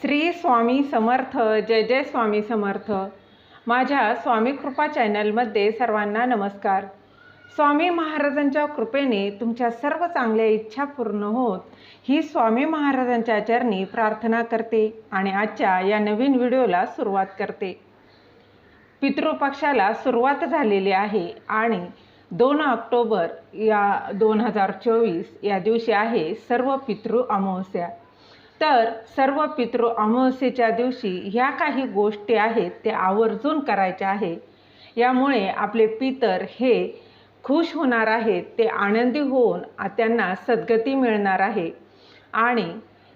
श्री स्वामी समर्थ जय जय स्वामी समर्थ. माझ्या स्वामी कृपा चॅनलमध्ये सर्वांना नमस्कार. स्वामी महाराजांच्या कृपेने तुमच्या सर्व चांगल्या इच्छा पूर्ण होत ही स्वामी महाराजांच्या चरणी प्रार्थना करते आणि आजच्या या नवीन व्हिडिओला सुरुवात करते. पितृपक्षाला सुरुवात झालेली आहे आणि दोन ऑक्टोबर या दोन हजार चोवीस या दिवशी आहे सर्व पितृ अमावस्या. तर सर्व पितृ अमावस्येच्या दिवशी ह्या काही गोष्टी आहेत त्या आवर्जून करायच्या आहे. यामुळे आपले पितर हे खुश होणार आहेत ते आनंदी होऊन त्यांना सद्गती मिळणार आहे. आणि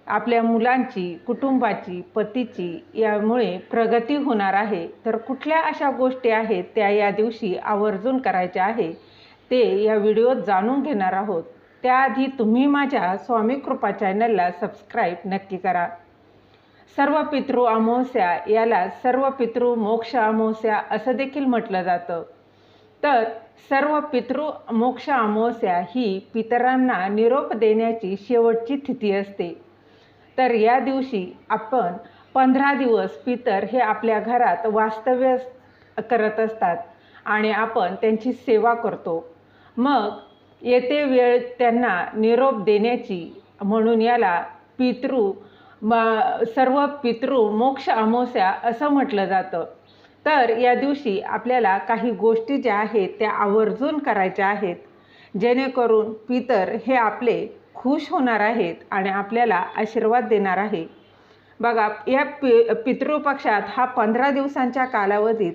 आपल्या मुलांची कुटुंबाची पतीची यामुळे प्रगती होणार आहे. तर कुठल्या अशा गोष्टी आहेत त्या या दिवशी आवर्जून करायच्या आहे ते या व्हिडिओत जाणून घेणार आहोत. त्याआधी तुम्ही माझ्या स्वामी कृपा चॅनलला सबस्क्राईब नक्की करा. सर्व पितृ अमावस्या याला सर्व पितृ मोक्ष अमावस्या असं देखील म्हटलं जातं. तर सर्व पितृ मोक्ष अमावस्या ही पितरांना निरोप देण्याची शेवटची तिथी असते. तर या दिवशी आपण पंधरा दिवस पितर हे आपल्या घरात वास्तव्य करत असतात आणि आपण त्यांची सेवा करतो. मग येते वेळ त्यांना निरोप देण्याची म्हणून याला पितृ म सर्व पितृ मोक्ष अमावस्या असं म्हटलं जातं. तर या दिवशी आपल्याला काही गोष्टी ज्या आहेत त्या आवर्जून करायच्या आहेत. जेणेकरून पितर हे आपले खुश होणार आहेत आणि आपल्याला आशीर्वाद देणार आहे. बघा या पि पितृपक्षात हा पंधरा दिवसांच्या कालावधीत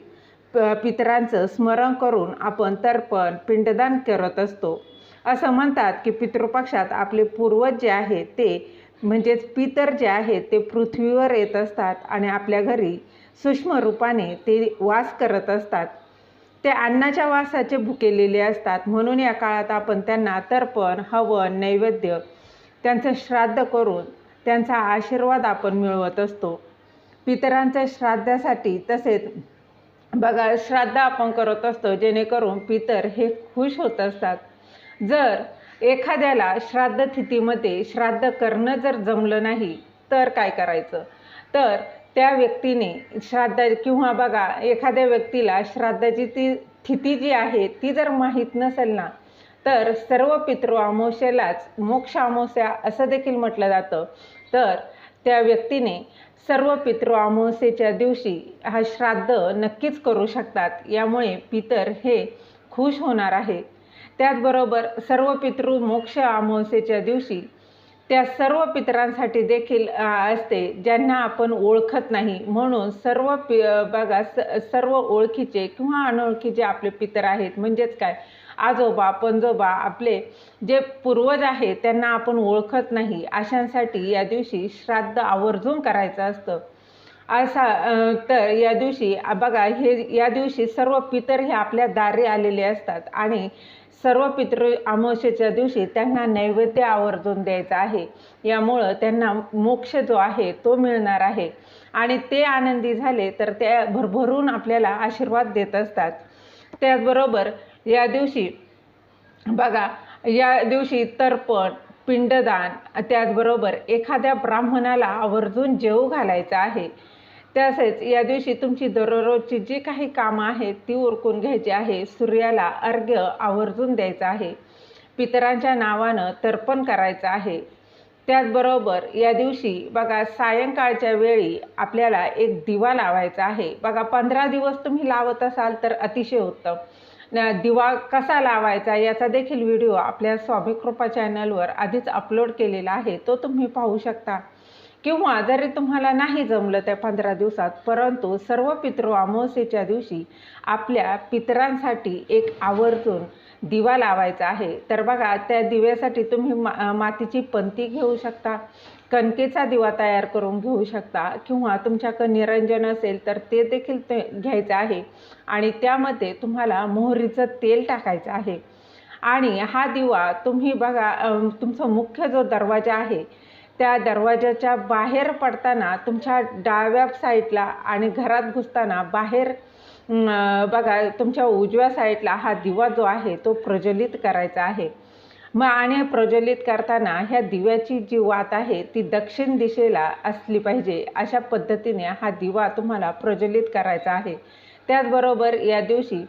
प पितरांचं स्मरण करून आपण तर्पण पिंडदान करत असतो. असं म्हणतात की पितृपक्षात आपले पूर्वज जे आहेत ते म्हणजेच पितर जे आहेत ते पृथ्वीवर येत असतात आणि आपल्या घरी सूक्ष्म रूपाने ते वास करत असतात. ते अन्नाच्या वासाचे भुकेलेले असतात. म्हणून या काळात आपण त्यांना तर्पण हवन नैवेद्य त्यांचं श्राद्ध करून त्यांचा आशीर्वाद आपण मिळवत असतो. पितरांच्या श्राद्धासाठी तसेच बघा श्राद्ध आपण करत असतो जेणेकरून पितर हे खुश होत असतात. जर एखाद्याला श्राद्धतिथीमध्ये श्राद्ध करणं जर जमलं नाही तर काय करायचं? तर त्या व्यक्तीने श्राद्ध किंवा बघा एखाद्या व्यक्तीला श्राद्धाची ती स्थिती जी आहे ती जर माहीत नसेल ना तर सर्व पितृ अमावस्येलाच मोक्ष अमावस्या असं देखील म्हटलं जातं. तर त्या व्यक्तीने सर्व पितृ अमावस्येच्या दिवशी हा श्राद्ध नक्कीच करू शकतात. यामुळे पितर हे खुश होणार आहे. त्याचबरोबर सर्व पितृ मोक्ष अमावस्येच्या दिवशी त्या सर्व पितरांसाठी देखील असते ज्यांना आपण ओळखत नाही. म्हणून सर्व पि बघा स सर्व ओळखीचे किंवा अनोळखीचे आपले पितर आहेत. म्हणजेच काय? आजोबा पणजोबा आपले जे पूर्वज आहेत त्यांना आपण ओळखत नाही. अशांसाठी या दिवशी श्राद्ध आवर्जून करायचं असतं. असा तर या दिवशी बघा हे या दिवशी सर्व पितर हे आपल्या दारी आलेले असतात. आणि सर्व पितृ अमावस्येच्या दिवशी त्यांना नैवेद्य आवर्जून द्यायचा आहे. यामुळं त्यांना मोक्ष जो आहे तो मिळणार आहे. आणि ते आनंदी झाले तर ते भरभरून आपल्याला आशीर्वाद देत असतात. त्याचबरोबर या दिवशी बघा या दिवशी तर्पण पिंडदान त्याचबरोबर एखाद्या ब्राह्मणाला आवर्जून जेवू घालायचा आहे. तसेच या दिवशी तुमची दररोजची जी काही कामं आहेत ती उरकून घ्यायची आहे. सूर्याला अर्घ्य आवर्जून द्यायचं आहे. पितरांच्या नावानं तर्पण करायचं आहे. त्याचबरोबर या दिवशी बघा सायंकाळच्या वेळी आपल्याला एक दिवा लावायचा आहे. बघा पंधरा दिवस तुम्ही लावत असाल तर अतिशय उत्तम. दिवा कसा लावायचा याचा देखील व्हिडिओ आपल्या स्वामी कृपा चॅनलवर आधीच अपलोड केलेला आहे. तो तुम्ही पाहू शकता. किंवा जरी तुम्हाला नाही जमलं त्या पंधरा दिवसात परंतु सर्व पितृ अमावस्येच्या दिवशी आपल्या पितरांसाठी एक आवर्जून दिवा लावायचा आहे. तर बघा त्या दिव्यासाठी तुम्ही मा मातीची पंती घेऊ शकता कणकेचा दिवा तयार करून घेऊ शकता किंवा तुमच्याकडे निरंजन असेल तर ते देखील ते घ्यायचं आहे आणि त्यामध्ये तुम्हाला मोहरीचं तेल टाकायचं आहे. आणि हा दिवा तुम्ही बघा तुमचा मुख्य जो दरवाजा आहे त्या दरवाजाच्या बाहेर पडताना तुमच्या डाव्या साईडला आणि घरात घुसताना बाहेर बघा तुमच्या उजव्या साईडला हा दिवा जो आहे तो प्रज्वलित करायचा आहे. मग आणि प्रज्वलित करताना ह्या दिव्याची जी वात आहे ती दक्षिण दिशेला असली पाहिजे. अशा पद्धतीने हा दिवा तुम्हाला प्रज्वलित करायचा आहे. त्याचबरोबर या दिवशी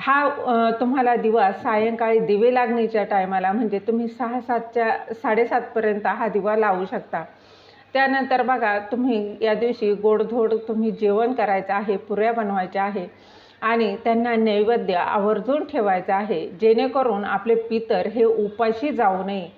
हा तुम्हाला दिवा सायंकाळी दिवे लागणीच्या टायमाला म्हणजे तुम्ही सहा सातच्या साडेसातपर्यंत हा दिवा लावू शकता. त्यानंतर बघा तुम्ही या दिवशी गोडधोड तुम्ही जेवण करायचं आहे पुऱ्या बनवायच्या आहे आणि त्यांना नैवेद्य आवर्जून ठेवायचं आहे जेणेकरून आपले पितर हे उपाशी जाऊ नये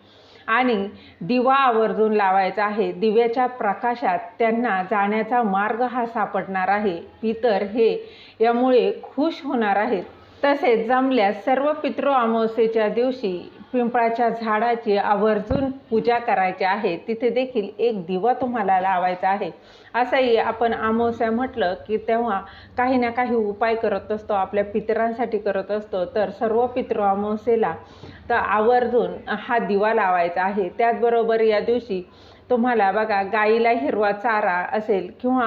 आणि दिवा आवर्जून लावायचा आहे. दिव्याच्या प्रकाशात त्यांना जाण्याचा मार्ग हा सापडणार आहे. पितर हे यामुळे खुश होणार आहेत. तसेच जमल्यास सर्व पितृ अमावस्येच्या दिवशी पिंपळाच्या झाडाची आवर्जून पूजा करायची आहे. तिथे देखील एक दिवा तुम्हाला लावायचा आहे. असंही आपण अमावस्या म्हटलं की तेव्हा काही ना काही उपाय करत असतो आपल्या पितरांसाठी करत असतो. तर सर्व पितृ अमावस्येला तर आवर्जून हा दिवा लावायचा आहे. त्याचबरोबर या दिवशी तुम्हाला बघा गाईला हिरवा चारा असेल किंवा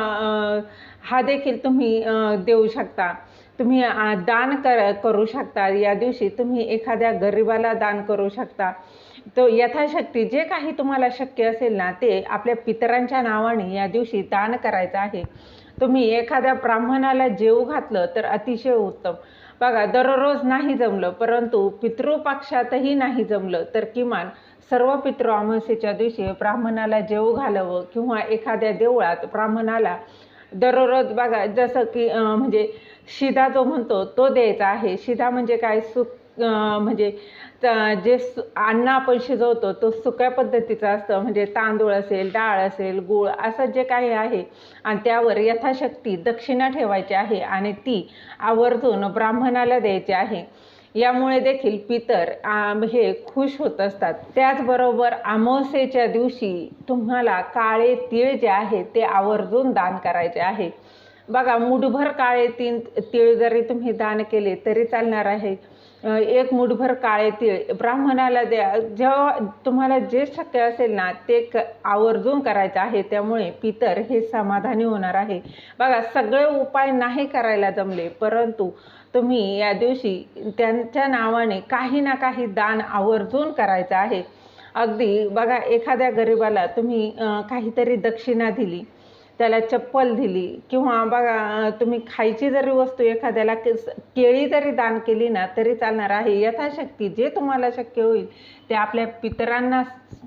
हा देखील तुम्ही देऊ शकता. तुम्ही दान कर करू शकता. या दिवशी तुम्ही एखाद्या गरिबाला दान करू शकता. तो यथाशक्ती जे काही तुम्हाला शक्य असेल ना ते आपल्या पितरांच्या नावाने या दिवशी दान करायचं आहे. तुम्ही एखाद्या ब्राह्मणाला जेऊ घातलं तर अतिशय उत्तम. बघा दररोज नाही जमलं परंतु पितृपक्षातही नाही जमलं तर किमान सर्व पितृ अमावस्येच्या दिवशी ब्राह्मणाला जेऊ घालावं किंवा एखाद्या देवळात ब्राह्मणाला दररोज बघा जसं की म्हणजे शिदा जो म्हणतो तो द्यायचा आहे. शिदा म्हणजे काय? सुक म्हणजे जे सु अन्न आपण शिजवतो तो सुक्या पद्धतीचा असतं. म्हणजे तांदूळ असेल डाळ असेल गूळ असं जे काही आहे आणि त्यावर यथाशक्ती दक्षिणा ठेवायची आहे आणि ती आवर्जून ब्राह्मणाला द्यायची आहे. यामुळे देखील पितर हे खुश होत असतात. त्याचबरोबर अमावस्येच्या दिवशी तुम्हाला काळे तीळ जे आहे ते आवर्जून दान करायचे आहे. बघा मुठभर काळे तीन तीळ जरी तुम्ही दान केले तरी चालणार आहे. एक मुठभर काळे तीळ ब्राह्मणाला द्या. जेव्हा तुम्हाला जे शक्य असेल ना ते क आवर्जून करायचं आहे त्यामुळे पितर हे समाधानी होणार आहे. बघा सगळे उपाय नाही करायला जमले परंतु तुम्ही या दिवशी त्यांच्या नावाने काही ना काही दान आवर्जून करायचं आहे. अगदी बघा एखाद्या गरिबाला तुम्ही काहीतरी दक्षिणा दिली. त्याला चप्पल दिली किंवा बघा तुम्ही खायची जरी वस्तू एखाद्याला केळी जरी दान केली ना तरी चालणार आहे. यथाशक्ती जे तुम्हाला शक्य होईल ते आपल्या पितरांना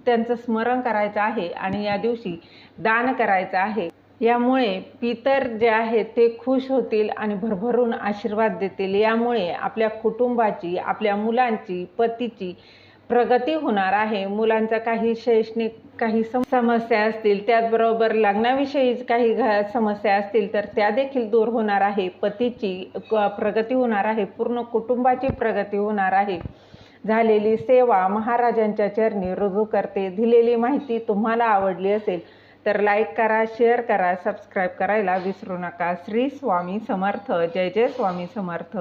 त्यांचं स्मरण करायचं आहे आणि या दिवशी दान करायचं आहे. यामुळे पितर जे आहेत ते खुश होतील आणि भरभरून आशीर्वाद देतील. यामुळे आपल्या कुटुंबाची आपल्या मुलांची पतीची प्रगती होणार आहे. मुलांचा काही शैक्षणिक काही समस्या असतील त्याचबरोबर लग्नाविषयी काही समस्या असतील तर त्या देखील दूर होणार आहे. पतीची क- प्रगती होणार आहे. पूर्ण कुटुंबाची प्रगती होणार आहे. झालेली सेवा महाराजांच्या चरणी रुजू करते. दिलेली माहिती तुम्हाला आवडली असेल तर लाईक करा शेअर करा सबस्क्राईब करायला विसरू नका. श्री स्वामी समर्थ. जय जय स्वामी समर्थ.